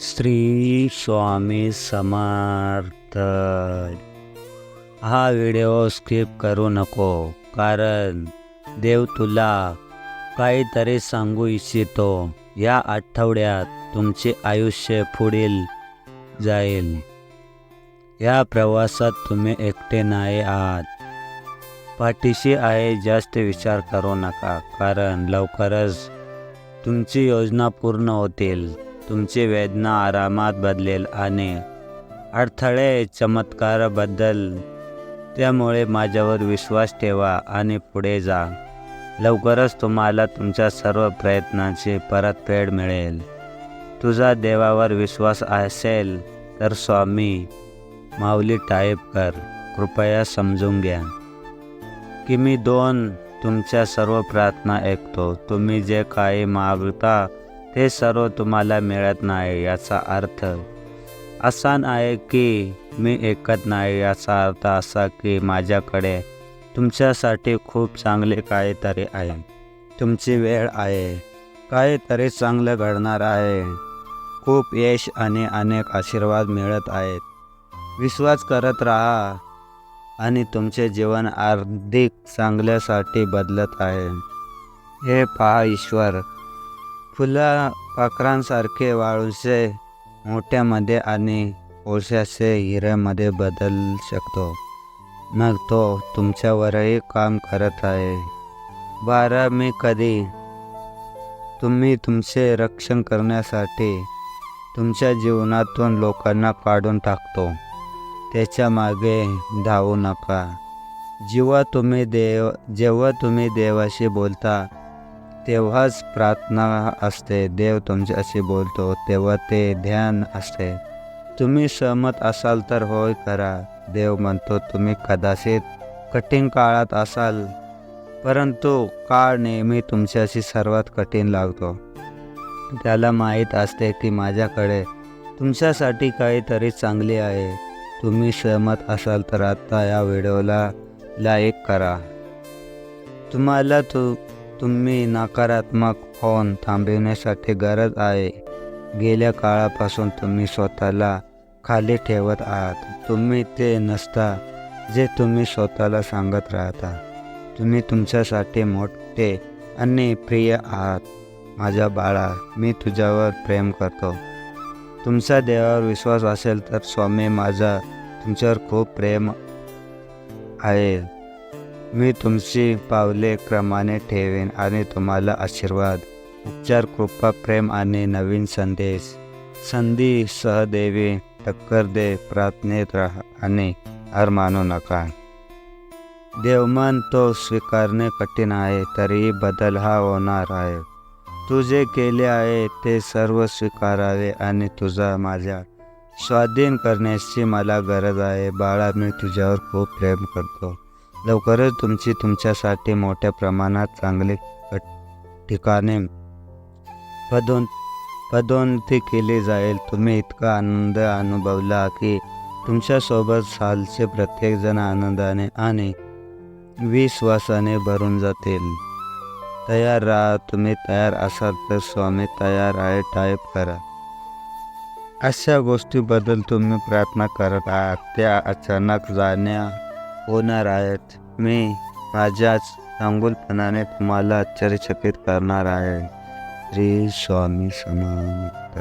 श्री स्वामी समर्थ. हा video skip करू नको कारण देव तुला काहीतरी सांगू इच्छितो. या आठवड्यात तुमचे आयुष्य पुढील जाईल. या प्रवासात तुम्ही एकटे नाही आहात. पाठीशी आहे जास्त विचार करू नका कारण लवकरच तुमची योजना पूर्ण होतील. तुमची वेदना आरामात बदलेल आणि अडथळे चमत्काराबद्दल त्यामुळे माझ्यावर विश्वास ठेवा आणि पुढे जा. लवकरच तुम्हाला तुमच्या सर्व प्रयत्नांची परतफेड मिळेल. तुझा देवावर विश्वास असेल तर स्वामी माऊली टाईप कर. कृपया समजून घ्या. की मी दोन तुमच्या सर्व प्रार्थना ऐकतो. तुम्ही जे काही मागता हे सर्व तुम्हाला मिळत नाही याचा अर्थ असा आहे की मी ऐकत नाही याचा अर्थ असा की माझ्याकडे तुमच्यासाठी खूप चांगले काहीतरी आहे. तुमची वेळ आहे. काहीतरी चांगलं घडणार आहे. खूप यश आणि अनेक आशीर्वाद मिळत आहेत. विश्वास करत राहा आणि तुमचे जीवन आर्थिक चांगल्यासाठी बदलत आहे. हे पहा ईश्वर फुला पाखरांसारखे वाळूचे मोठ्यामध्ये आणि कोळशाचे हिऱ्यामध्ये बदल शकतो. मग तो तुमच्यावरही काम करत आहे. बारा मी कधी? तुम्ही तुमचे रक्षण करण्यासाठी तुमच्या जीवनातून लोकांना काढून टाकतो. त्याच्यामागे धावू नका. जेव्हा तुम्ही देव जेव्हा तुम्ही देवाशी बोलता तेव्हाच प्रार्थना असते. देव तुमच्याशी बोलतो तेव्हा ते ध्यान असते. तुम्ही सहमत असाल तर होय करा. देव म्हणतो तुम्ही कदाचित कठीण काळात असाल परंतु काळ नेहमी तुमच्याशी सर्वात कठीण लागतो. त्याला माहीत असते की माझ्याकडे तुमच्यासाठी काहीतरी चांगले आहे. तुम्ही सहमत असाल तर आत्ता या व्हिडिओला लाईक करा. तुम्हाला तू तुम्ही नकारात्मक फोन थांबविण्यासाठी गरज आहे. गेल्या काळापासून तुम्ही स्वतःला खाली ठेवत आहात. तुम्ही ते नसता जे तुम्ही स्वतःला सांगत राहता. तुम्ही तुमच्यासाठी मोठे आणि प्रिय आहात. माझ्या बाळा मी तुझ्यावर प्रेम करतो. तुमचा देवावर विश्वास असेल तर स्वामी माझा तुमच्यावर खूप प्रेम आहे. मी तुमची पावले क्रमाने ठेवेन आणि तुम्हाला आशीर्वाद. उपचार कृपा प्रेम आणि नवीन संदेश. संधी सहदेवी टक्कर दे प्रार्थनेत राहा आणि हार मानू नका. देवमान तो स्वीकारणे कठीण आहे तरीही बदल हा होणार आहे. तू जे केले आहे ते सर्व स्वीकारावे आणि तुझा माझ्या स्वाधीन करण्याची मला गरज आहे. बाळा मी तुझ्यावर खूप प्रेम करतो. लवकरच तुमची तुमच्यासाठी मोठ्या प्रमाणात चांगली ठिकाणे पदोन पदोन्नती केली जाईल. तुम्ही इतका आनंद अनुभवला की तुमच्यासोबत सालचे प्रत्येकजण आनंदाने आणि विश्वासाने भरून जातील. तयार राहा तुम्ही तयार असाल तर स्वामी तयार आहे टाईप करा. अशा गोष्टीबद्दल तुम्ही प्रार्थना करत आहात. त्या अचानक जाण्या होणार आहेत. मी माझ्याच चांगुलपणाने तुम्हाला आश्चर्यचकित करणार आहे. श्री स्वामी समर्थ.